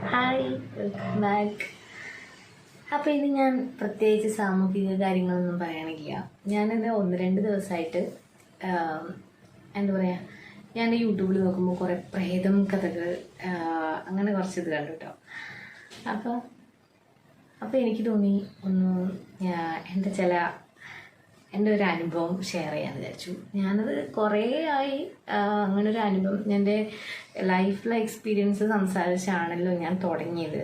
Hi welcome back അപ്പോൾ ഇത് ഞാൻ പ്രത്യേകിച്ച് സാമൂഹിക കാര്യങ്ങളൊന്നും പറയണില്ല ഞാനിത് ഒന്ന് രണ്ട് ദിവസമായിട്ട് എന്താ പറയുക ഞാൻ യൂട്യൂബിൽ നോക്കുമ്പോൾ കുറേ പ്രേതം കഥകൾ അങ്ങനെ കുറച്ച് ഇത് കണ്ടു കേട്ടോ അപ്പോൾ അപ്പോൾ എനിക്ക് തോന്നി ഒന്ന് എന്റെ ചില എന്റെ ഒരു അനുഭവം ഷെയർ ചെയ്യാൻ വിചാരിച്ചു. ഞാനത് കുറേ ആയി അങ്ങനെ ഒരു അനുഭവം എന്റെ ലൈഫിലെ എക്സ്പീരിയൻസ് സംസാരിച്ചാണല്ലോ ഞാൻ തുടങ്ങിയത്.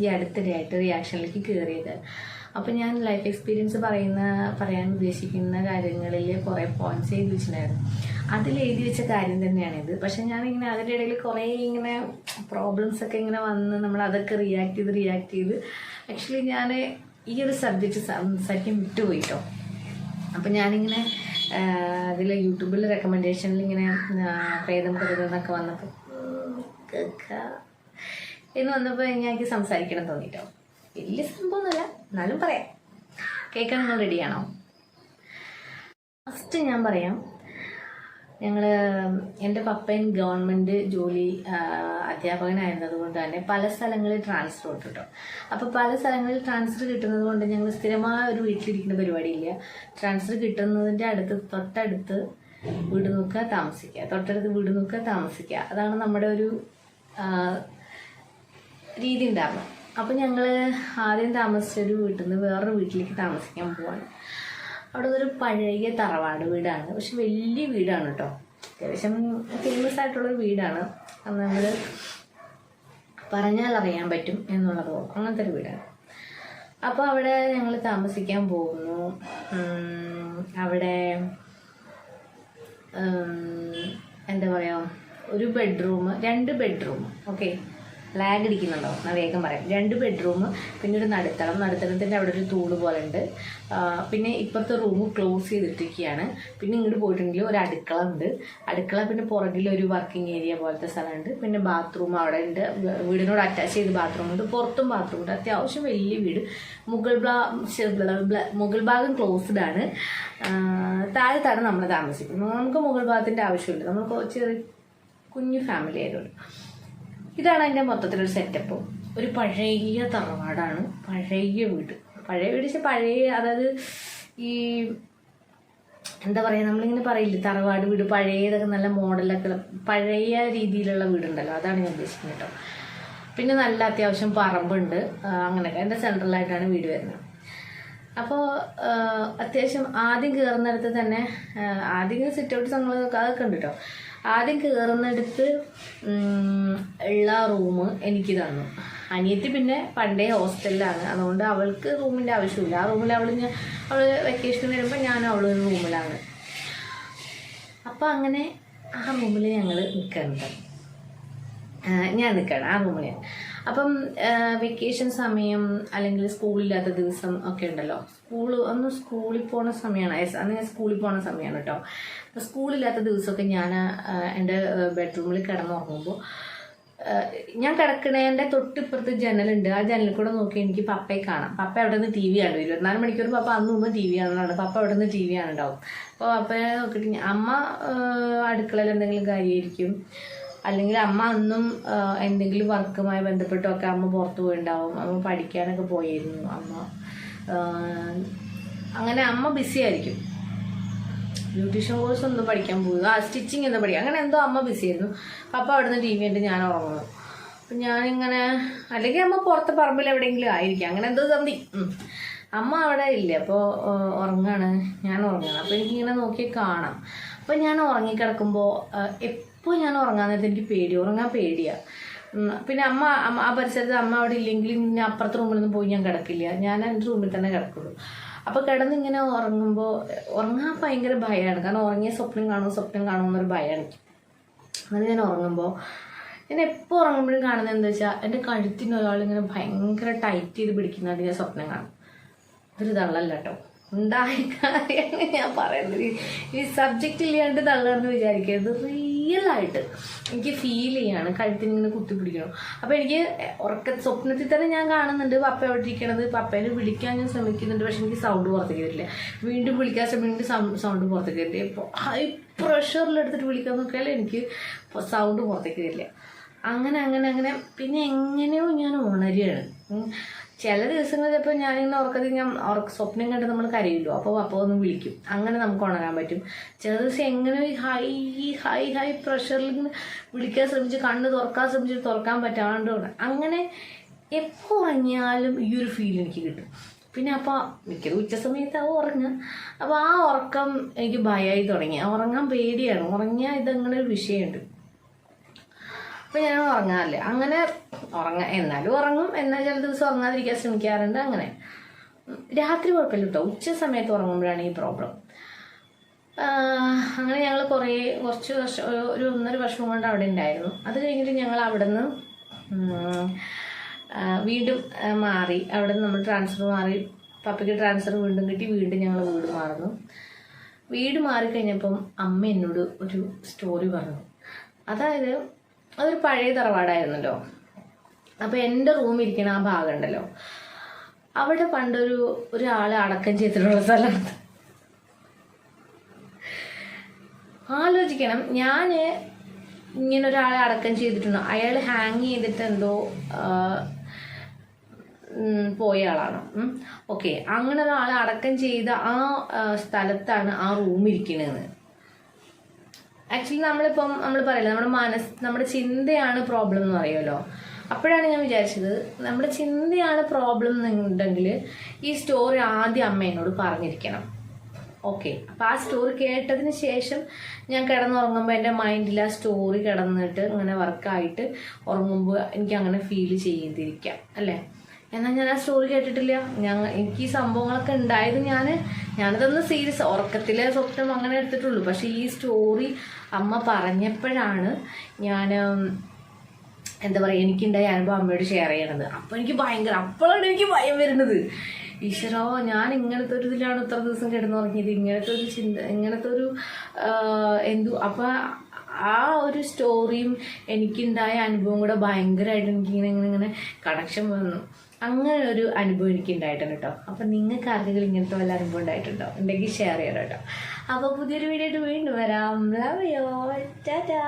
ഈ അടുത്തിടെയായിട്ട് റിയാക്ഷനിലേക്ക് കയറിയത് അപ്പോൾ ഞാൻ ലൈഫ് എക്സ്പീരിയൻസ് പറയുന്ന പറയാൻ ഉദ്ദേശിക്കുന്ന കാര്യങ്ങളിൽ കുറേ പോയിന്റ്സ് എഴുതി വെച്ചിട്ടുണ്ടായിരുന്നു അതിൽ എഴുതി വെച്ച കാര്യം തന്നെയാണിത്. പക്ഷെ ഞാനിങ്ങനെ അതിന്റെ ഇടയിൽ കുറേ ഇങ്ങനെ പ്രോബ്ലംസ് ഒക്കെ ഇങ്ങനെ വന്ന് നമ്മൾ അതൊക്കെ റിയാക്ട് ചെയ്ത് റിയാക്ട് ചെയ്ത് ആക്ച്വലി ഞാൻ ഈ ഒരു സബ്ജക്റ്റ് സംസാരിക്കാൻ വിട്ടുപോയി കേട്ടോ അപ്പം ഞാനിങ്ങനെ അതിൽ യൂട്യൂബിൽ റെക്കമെൻഡേഷനിൽ ഇങ്ങനെ പ്രേതം കരുതെന്നൊക്കെ വന്നപ്പോൾ എന്ന് വന്നപ്പോൾ എനിക്ക് സംസാരിക്കണം തോന്നിട്ടോ. വലിയ സംഭവമൊന്നുമല്ല എന്നാലും പറയാം. കേൾക്കാൻ നിങ്ങൾ റെഡിയാണോ ഫസ്റ്റ് ഞാൻ പറയാം ഞങ്ങൾ എന്റെ പപ്പൻ ഗവൺമെന്റ് ജോലി അധ്യാപകനായിരുന്നത് കൊണ്ട് തന്നെ പല സ്ഥലങ്ങളിൽ ട്രാൻസ്ഫർ കിട്ടും അപ്പോൾ പല സ്ഥലങ്ങളിൽ ട്രാൻസ്ഫർ കിട്ടുന്നത് കൊണ്ട് ഞങ്ങൾ സ്ഥിരമായ ഒരു വീട്ടിലിരിക്കുന്ന പരിപാടിയില്ല. ട്രാൻസ്ഫർ കിട്ടുന്നതിന്റെ അടുത്ത് തൊട്ടടുത്ത് വീട് നോക്കുക താമസിക്കുക. തൊട്ടടുത്ത് വീട് നോക്കുക താമസിക്കുക. അതാണ് നമ്മുടെ ഒരു രീതി ഉണ്ടാകുന്നത് അപ്പോൾ ഞങ്ങൾ ആദ്യം താമസിച്ച ഒരു വീട്ടിൽ നിന്ന് വേറൊരു വീട്ടിലേക്ക് താമസിക്കാൻ പോവാണ്. അവിടെ ഒരു പഴയ തറവാട് വീടാണ്. പക്ഷെ വലിയ വീടാണ് കേട്ടോ അത്യാവശ്യം ഫേമസ് ആയിട്ടുള്ള വീടാണ്. അത് നമ്മൾ പറഞ്ഞാൽ അറിയാൻ പറ്റും എന്നുള്ളതോ അങ്ങനത്തെ ഒരു വീടാണ്. അപ്പോൾ അവിടെ ഞങ്ങൾ താമസിക്കാൻ പോകുന്നു. അവിടെ എന്താ പറയുക ഒരു ബെഡ്റൂം രണ്ട് ബെഡ്റൂം ഓക്കെ ലാഗ് അടിക്കുന്നുണ്ടോ എന്നാൽ വേഗം പറയാം. രണ്ട് ബെഡ്റൂം പിന്നെ ഒരു നടുത്തളം. നടുത്തളത്തിന്റെ അവിടെ ഒരു തൂൾ പോലെ ഉണ്ട്. പിന്നെ ഇപ്പുറത്തെ റൂം ക്ലോസ് ചെയ്തിട്ടിരിക്കുകയാണ്. പിന്നെ ഇങ്ങോട്ട് പോയിട്ടുണ്ടെങ്കിൽ ഒരു അടുക്കള ഉണ്ട്. അടുക്കള പിന്നെ പുറകിൽ ഒരു വർക്കിംഗ് ഏരിയ പോലത്തെ സ്ഥലമുണ്ട്. പിന്നെ ബാത്റൂം അവിടെ ഉണ്ട്. വീടിനോട് അറ്റാച്ച് ചെയ്ത് ബാത്റൂം ഉണ്ട്. പുറത്തും ബാത്റൂം ഉണ്ട്. അത്യാവശ്യം വലിയ വീട്. മുകൾ ബ്ലാ മുകൾ ഭാഗം ക്ലോസ്ഡ് ആണ്. താഴത്താണ് നമ്മൾ താമസിക്കുന്നത്. നമുക്ക് മുകൾ ഭാഗത്തിന്റെ ആവശ്യമില്ല. നമുക്ക് ചെറിയ കുഞ്ഞു ഫാമിലി ആയതുകൊണ്ട്. ഇതാണ് അതിന്റെ മൊത്തത്തിലൊരു സെറ്റപ്പ് ഒരു പഴയ തറവാടാണ്. പഴയ വീട്. പഴയ വീട് വെച്ചാൽ പഴയ അതായത് ഈ എന്താ പറയുക നമ്മളിങ്ങനെ പറയില്ലേ തറവാട് വീട് പഴയതൊക്കെ നല്ല മോഡലൊക്കെ പഴയ രീതിയിലുള്ള വീടുണ്ടല്ലോ. അതാണ് ഞാൻ ഉദ്ദേശിക്കുന്നത് കേട്ടോ. പിന്നെ നല്ല അത്യാവശ്യം പറമ്പുണ്ട്. അങ്ങനെയൊക്കെ. എന്റെ സെൻട്രലായിട്ടാണ് വീട് വരുന്നത്. അപ്പോൾ അത്യാവശ്യം ആദ്യം കയറുന്നിടത്ത് തന്നെ ആദ്യം സിറ്റ് ഔട്ട് സംഘങ്ങളൊക്കെ അതൊക്കെ ഉണ്ട് കേട്ടോ. ആദ്യം കയറുന്നിടത്ത് ഉള്ള റൂം എനിക്ക് തന്നു. അനിയത്തി പിന്നെ പണ്ടേ ഹോസ്റ്റലിലാണ് അതുകൊണ്ട് അവൾക്ക് റൂമിന്റെ ആവശ്യമില്ല. ആ റൂമിൽ അവൾ ഞാൻ അവൾ വെക്കേഷൻ വരുമ്പോൾ ഞാൻ അവൾ റൂമിലാണ് അപ്പോൾ അങ്ങനെ ആ റൂമിൽ ഞങ്ങൾ നിൽക്കുന്നുണ്ട് ഞാൻ നിൽക്കണം ആ റൂമിൽ അപ്പം വെക്കേഷൻ സമയം അല്ലെങ്കിൽ സ്കൂളില്ലാത്ത ദിവസം ഒക്കെ ഉണ്ടല്ലോ. സ്കൂൾ ഒന്ന് സ്കൂളിൽ പോണ സമയമാണ് അന്ന് ഞാൻ സ്കൂളിൽ പോണ സമയമാണ് കേട്ടോ അപ്പോൾ സ്കൂളില്ലാത്ത ദിവസമൊക്കെ ഞാൻ എന്റെ ബെഡ്റൂമിൽ കിടന്നുറങ്ങുമ്പോൾ ഞാൻ കിടക്കണേന്റെ തൊട്ടിപ്പുറത്ത് ജനലുണ്ട്. ആ ജനലിൽ കൂടെ നോക്കി എനിക്ക് പപ്പയെ കാണാം. പപ്പ അവിടെ നിന്ന് ടി വി ആണ് ഇരുപത്തിനാല് മണിക്കൂർ പപ്പ അന്ന് മുമ്പ് ടി വി ആണെന്നാണ് പപ്പ അവിടെ നിന്ന് ടി വി ആണ് ഉണ്ടാവും അപ്പോൾ പപ്പയെ നോക്കിയിട്ട് അമ്മ അടുക്കളയിൽ എന്തെങ്കിലും കാര്യമായിരിക്കും. അല്ലെങ്കിൽ അമ്മ അന്നും എന്തെങ്കിലും വർക്കുമായി ബന്ധപ്പെട്ടൊക്കെ അമ്മ പുറത്ത് പോയിണ്ടാവും. അമ്മ പഠിക്കാനൊക്കെ പോയിരുന്നു. അമ്മ അങ്ങനെ അമ്മ ബിസി ആയിരിക്കും. ബ്യൂട്ടീഷ്യൻ കോഴ്സ് ഒന്നും പഠിക്കാൻ പോകുന്നു ആ സ്റ്റിച്ചിങ് എന്താ പഠിക്കുക. അങ്ങനെ എന്തോ അമ്മ ബിസി ആയിരുന്നു. പപ്പ അവിടുന്ന് ടി വി കണ്ട് ഞാൻ ഉറങ്ങുന്നു. അപ്പം ഞാനിങ്ങനെ അല്ലെങ്കിൽ അമ്മ പുറത്ത് പറമ്പിൽ എവിടെയെങ്കിലും ആയിരിക്കും. അങ്ങനെ എന്തോ തന്തി അമ്മ അവിടെ ഇല്ല. അപ്പോൾ ഉറങ്ങാണ്. ഞാൻ ഉറങ്ങാണ്. അപ്പോൾ എനിക്കിങ്ങനെ നോക്കി കാണാം. അപ്പോൾ ഞാൻ ഉറങ്ങിക്കിടക്കുമ്പോൾ എപ്പോൾ ഞാൻ ഉറങ്ങാൻ നേരത്തെ എനിക്ക് പേടി ഉറങ്ങാൻ പേടിയാ. പിന്നെ അമ്മ ആ പരിസരത്ത് അമ്മ അവിടെ ഇല്ലെങ്കിൽ ഞാൻ അപ്പുറത്തെ റൂമിൽ റൂമിലൊന്നും പോയി ഞാൻ കിടക്കില്ല. ഞാൻ എന്റെ റൂമിൽ തന്നെ കിടക്കുള്ളൂ. അപ്പോൾ കിടന്നിങ്ങനെ ഉറങ്ങുമ്പോൾ ഉറങ്ങാൻ ഭയങ്കര ഭയമാണ് കാരണം ഉറങ്ങിയ സ്വപ്നം കാണും സ്വപ്നം കാണുമെന്നൊരു ഭയമാണ് അങ്ങനെ ഞാൻ ഉറങ്ങുമ്പോൾ ഞാൻ എപ്പോൾ ഉറങ്ങുമ്പോഴും കാണുന്നത് എന്താ വെച്ചാൽ എന്റെ കഴുത്തിന് ഒരാളിങ്ങനെ ഭയങ്കര ടൈറ്റ് ചെയ്ത് പിടിക്കുന്നതായിട്ട് ഞാൻ സ്വപ്നം കാണും. ഇതൊരു തള്ളല്ല കേട്ടോ ഉണ്ടായ ഞാൻ പറയുന്നത്. ഈ- സബ്ജക്റ്റ് ഇല്ലാണ്ട് തള്ളാന്ന് വിചാരിക്കരുത്. റിയൽ ആയിട്ട് എനിക്ക് ഫീൽ ചെയ്യാണ്. കഴുത്തിന് ഇങ്ങനെ കുത്തി പിടിക്കണം. അപ്പോൾ എനിക്ക് ഉറക്ക സ്വപ്നത്തിൽ തന്നെ ഞാൻ കാണുന്നുണ്ട്. പപ്പ എവിടെ ഇരിക്കണത്? പപ്പേനെ വിളിക്കാൻ ഞാൻ ശ്രമിക്കുന്നുണ്ട്. പക്ഷെ എനിക്ക് സൗണ്ട് പുറത്തേക്ക് വരില്ല. വീണ്ടും വിളിക്കാൻ ശ്രമിക്കുന്നുണ്ട്. സൗണ്ട് പുറത്തേക്ക് വരില്ല. ഇപ്പോൾ ഹൈ പ്രഷറിലെടുത്തിട്ട് വിളിക്കാൻ നോക്കിയാൽ എനിക്ക് സൗണ്ട് പുറത്തേക്ക് വരില്ല. അങ്ങനെ അങ്ങനെ അങ്ങനെ. പിന്നെ എങ്ങനെയോ ഞാൻ ഉണരുകയാണ്. ചില ദിവസങ്ങളിൽ ചിലപ്പോൾ ഞാനിങ്ങനെ ഉറക്കത്തിൽ ഞാൻ സ്വപ്നം കണ്ട് നമ്മൾ കരയുമല്ലോ. അപ്പോൾ അപ്പോൾ ഒന്ന് വിളിക്കും. അങ്ങനെ നമുക്ക് ഉണരാൻ പറ്റും. ചില ദിവസം എങ്ങനെ ഹൈ ഹൈ ഹൈ പ്രഷറിൽ ഇങ്ങനെ വിളിക്കാൻ ശ്രമിച്ച് കണ്ണ് തുറക്കാൻ ശ്രമിച്ച് തുറക്കാൻ പറ്റാണ്ട് അങ്ങനെ എപ്പോൾ ഉറങ്ങിയാലും ഈ ഒരു ഫീൽ എനിക്ക് കിട്ടും. പിന്നെ അപ്പോൾ മിക്ക ഉച്ച സമയത്താവും ഉറങ്ങുക. അപ്പോൾ ആ ഉറക്കം എനിക്ക് ഭയമായി തുടങ്ങി. ഉറങ്ങാൻ പേടിയാണ്. ഉറങ്ങിയാൽ ഇതങ്ങനെ ഒരു വിഷയമുണ്ട്. അപ്പം ഞാൻ ഉറങ്ങാറില്ല. അങ്ങനെ ഉറങ്ങ എന്നാലും ഉറങ്ങും. എന്നാൽ ചില ദിവസം ഉറങ്ങാതിരിക്കാൻ ശ്രമിക്കാറുണ്ട്. അങ്ങനെ. രാത്രി കുഴപ്പമില്ല കേട്ടോ ഉച്ച സമയത്ത് ഉറങ്ങുമ്പോഴാണ് ഈ പ്രോബ്ലം അങ്ങനെ ഞങ്ങൾ കുറേ കുറച്ച് വർഷം ഒരു ഒന്നര വർഷം കൊണ്ട് അവിടെ ഉണ്ടായിരുന്നു. അത് കഴിഞ്ഞിട്ട് ഞങ്ങൾ അവിടെ നിന്ന് വീണ്ടും മാറി. അവിടെ നിന്ന് നമ്മൾ ട്രാൻസ്ഫർ മാറി. പപ്പയ്ക്ക് ട്രാൻസ്ഫർ വീണ്ടും കിട്ടി. വീണ്ടും ഞങ്ങൾ വീട് മാറുന്നു. വീട് മാറിക്കഴിഞ്ഞപ്പം അമ്മ എന്നോട് ഒരു സ്റ്റോറി പറഞ്ഞു. അതായത് അതൊരു പഴയ തറവാടായിരുന്നല്ലോ. അപ്പോൾ എന്റെ റൂം ഇരിക്കണ ആ ഭാഗം ഉണ്ടല്ലോ അവിടെ പണ്ടൊരു ഒരാളെ അടക്കം ചെയ്തിട്ടുള്ള സ്ഥലമാണ് ആലോചിക്കണം. ഞാൻ ഇങ്ങനെ ഒരാളെ അടക്കം ചെയ്തിട്ടുണ്ട്. അയാൾ ഹാങ് ചെയ്തിട്ട് എന്തോ പോയ ആളാണ്. ഓക്കെ അങ്ങനെ ഒരാളെ അടക്കം ചെയ്ത ആ സ്ഥലത്താണ് ആ റൂം ഇരിക്കുന്നത് ആക്ച്വലി നമ്മളിപ്പം നമ്മൾ പറയില്ല നമ്മുടെ മനസ് നമ്മുടെ ചിന്തയാണ് പ്രോബ്ലം എന്ന് പറയുമല്ലോ. അപ്പോഴാണ് ഞാൻ വിചാരിച്ചത് നമ്മുടെ ചിന്തയാണ് പ്രോബ്ലം എന്നുണ്ടെങ്കിൽ ഈ സ്റ്റോറി ആദ്യം അമ്മ എന്നോട് പറഞ്ഞിരിക്കണം. ഓക്കെ അപ്പോൾ ആ സ്റ്റോറി കേട്ടതിന് ശേഷം ഞാൻ കിടന്നുറങ്ങുമ്പോൾ എന്റെ മൈൻഡിൽ ആ സ്റ്റോറി കിടന്നിട്ട് ഇങ്ങനെ വർക്കായിട്ട് ഉറങ്ങുമ്പോൾ എനിക്ക് അങ്ങനെ ഫീൽ ചെയ്തിരിക്കാം അല്ലേ? എന്നാൽ ഞാൻ ആ സ്റ്റോറി കേട്ടിട്ടില്ല. ഞാൻ എനിക്ക് ഈ സംഭവങ്ങളൊക്കെ ഉണ്ടായത് ഞാൻ ഞാനതൊന്ന് സീരിയസ് ഉറക്കത്തിലെ സ്വപ്നം അങ്ങനെ എടുത്തിട്ടുള്ളൂ. പക്ഷേ ഈ സ്റ്റോറി അമ്മ പറഞ്ഞപ്പോഴാണ് ഞാൻ എന്താ പറയുക എനിക്കുണ്ടായ അനുഭവം അമ്മയോട് ഷെയർ ചെയ്യണത്. അപ്പോൾ എനിക്ക് ഭയങ്കര അപ്പോഴാണ് എനിക്ക് ഭയം വരുന്നത്. ഈശ്വരോ ഞാൻ ഇങ്ങനത്തെ ഒരു ഇതിലാണ് ഇത്ര ദിവസം കിടന്നുറങ്ങിയത്. ഇങ്ങനത്തെ ഒരു ചിന്ത ഇങ്ങനത്തെ ഒരു എന്തു അപ്പം ആ ഒരു സ്റ്റോറിയും എനിക്കുണ്ടായ അനുഭവം കൂടെ ഭയങ്കരമായിട്ട് എനിക്കിങ്ങനെ ഇങ്ങനെ ഇങ്ങനെ കണക്ഷൻ വന്നു. അങ്ങനെ ഒരു അനുഭവം എനിക്ക് ഉണ്ടായിട്ടുണ്ട് കേട്ടോ അപ്പം നിങ്ങൾക്ക് ആർക്കെങ്കിലും ഇങ്ങനത്തെ വല്ല അനുഭവം ഉണ്ടായിട്ടുണ്ടോ? ഉണ്ടെങ്കിൽ ഷെയർ ചെയ്യണം കേട്ടോ അപ്പോൾ പുതിയൊരു വീഡിയോ ആയിട്ട് വീണ്ടും വരാം. ലവ് യോ ടാറ്റാ